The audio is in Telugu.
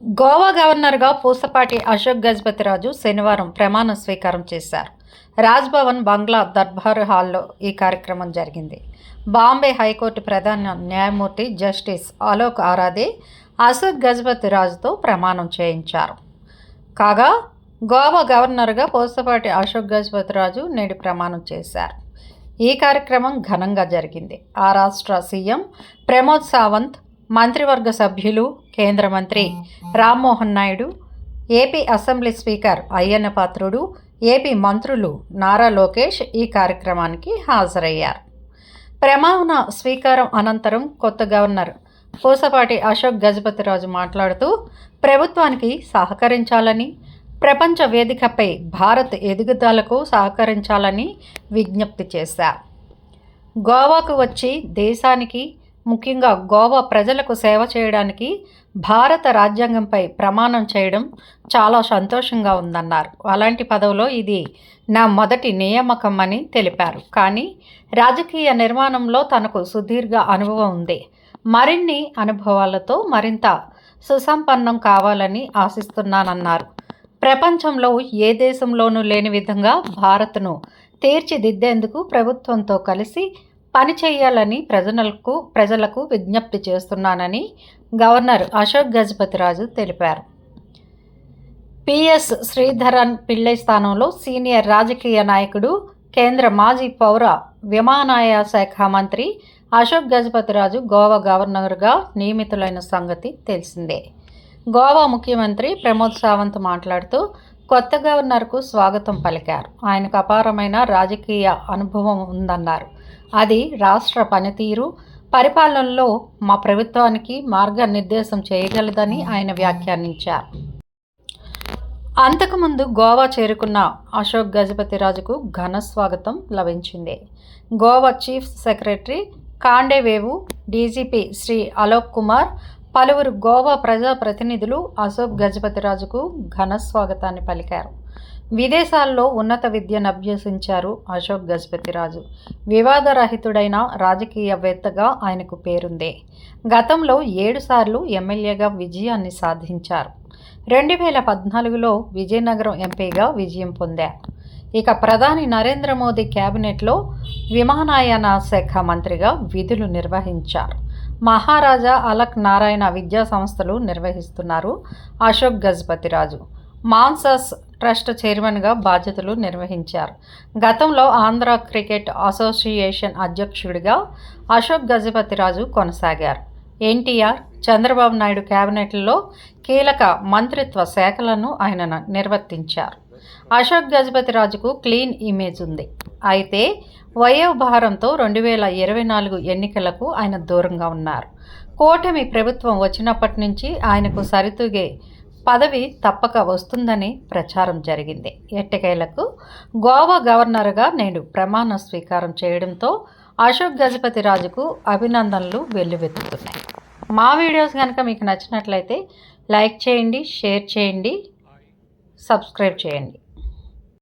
గోవా గవర్నర్గా పూసపాటి అశోక్ గజపతిరాజు శనివారం ప్రమాణ స్వీకారం చేశారు. రాజ్భవన్ బంగ్లా దర్బార్ హాల్లో ఈ కార్యక్రమం జరిగింది. బాంబే హైకోర్టు ప్రధాన న్యాయమూర్తి జస్టిస్ అలోక్ ఆరాదే అశోక్ గజపతిరాజుతో ప్రమాణం చేయించారు. కాగా గోవా గవర్నర్గా పూసపాటి అశోక్ గజపతిరాజు నేడు ప్రమాణం చేశారు. ఈ కార్యక్రమం ఘనంగా జరిగింది. ఆ రాష్ట్ర సీఎం ప్రమోద్ సావంత్ మంత్రివర్గ సభ్యులు కేంద్ర మంత్రి Rammohan Naidu AP assembly speaker Ayyanna Patrudu AP మంత్రులు నారా లోకేష్ ఈ కార్యక్రమానికి హాజరయ్యారు. ప్రమాణ స్వీకారం అనంతరం కొత్త గవర్నర్ పూసపాటి అశోక్ గజపతిరాజు మాట్లాడుతూ ప్రభుత్వానికి సహకరించాలని ప్రపంచ వేదికపై భారత్ ఎదుగుదలకు సహకరించాలని విజ్ఞప్తి చేశారు. గోవాకు వచ్చి దేశానికి ముఖ్యంగా గోవా ప్రజలకు సేవ చేయడానికి భారత రాజ్యాంగంపై ప్రమాణం చేయడం చాలా సంతోషంగా ఉందన్నారు. అలాంటి పదవిలో ఇది నా మొదటి నియామకం అని తెలిపారు. కానీ రాజకీయ నిర్మాణంలో తనకు సుదీర్ఘ అనుభవం ఉంది. మరిన్ని అనుభవాలతో మరింత సుసంపన్నం కావాలని ఆశిస్తున్నానన్నారు. ప్రపంచంలో ఏ దేశంలోనూ లేని విధంగా భారత్ను తీర్చిదిద్దేందుకు ప్రభుత్వంతో కలిసి పని చేయాలని ప్రజలకు ప్రజలకు విజ్ఞప్తి చేస్తున్నానని గవర్నర్ అశోక్ గజపతిరాజు తెలిపారు. పిఎస్ శ్రీధరన్ పిళ్ళై స్థానంలో సీనియర్ రాజకీయ నాయకుడు కేంద్ర మాజీ పౌర విమానాయ శాఖ మంత్రి అశోక్ గజపతిరాజు గోవా గవర్నర్గా నియమితులైన సంగతి తెలిసిందే. గోవా ముఖ్యమంత్రి ప్రమోద్ సావంత్ మాట్లాడుతూ కొత్త గవర్నర్కు స్వాగతం పలికారు. ఆయనకు అపారమైన రాజకీయ అనుభవం ఉందన్నారు. అది రాష్ట్ర పనితీరు. పరిపాలనలో మా ప్రభుత్వానికి మార్గనిర్దేశం చేయగలదని ఆయన వ్యాఖ్యానించారు. అంతకుముందు గోవా చేరుకున్న అశోక్ గజపతిరాజుకు ఘన స్వాగతం లభించింది. Goa chief secretary కాండేవేవు DGP Shri Alok Kumar పలువురు గోవా ప్రజా ప్రతినిధులు అశోక్ గజపతిరాజుకు ఘన స్వాగతాన్ని పలికారు. విదేశాల్లో ఉన్నత విద్యను అభ్యసించారు అశోక్ గజపతిరాజు. వివాదరహితుడైన రాజకీయవేత్తగా ఆయనకు పేరుందే. గతంలో ఏడుసార్లు ఎమ్మెల్యేగా విజయాన్ని సాధించారు. రెండు వేల పద్నాలుగులో విజయనగరం ఎంపీగా విజయం పొందారు. ఇక ప్రధాని నరేంద్ర మోదీ క్యాబినెట్లో విమానయాన శాఖ మంత్రిగా విధులు నిర్వహించారు. మహారాజా అలక్ నారాయణ విద్యా సంస్థలు నిర్వహిస్తున్నారు అశోక్ గజపతిరాజు. మాన్సస్ ట్రస్ట్ చైర్మన్గా బాధ్యతలు నిర్వహించారు. గతంలో ఆంధ్ర క్రికెట్ అసోసియేషన్ అధ్యక్షుడిగా అశోక్ గజపతిరాజు కొనసాగారు. ఎన్టీఆర్ చంద్రబాబు నాయుడు క్యాబినెట్లో కీలక మంత్రిత్వ శాఖలను ఆయన నిర్వర్తించారు. అశోక్ గజపతిరాజుకు క్లీన్ ఇమేజ్ ఉంది. అయితే వయోభారంతో రెండు వేల ఇరవై నాలుగు ఎన్నికలకు ఆయన దూరంగా ఉన్నారు. కూటమి ప్రభుత్వం వచ్చినప్పటి నుంచి ఆయనకు సరితూగే పదవి తప్పక వస్తుందని ప్రచారం జరిగింది. ఎట్టకేలకు గోవా గవర్నర్గా నేడు ప్రమాణ స్వీకారం చేయడంతో అశోక్ గజపతి రాజుకు అభినందనలు వెల్లువెత్తుతున్నాయి. మా వీడియోస్ కనుక మీకు నచ్చినట్లయితే లైక్ చేయండి షేర్ చేయండి సబ్స్క్రైబ్ చేయండి.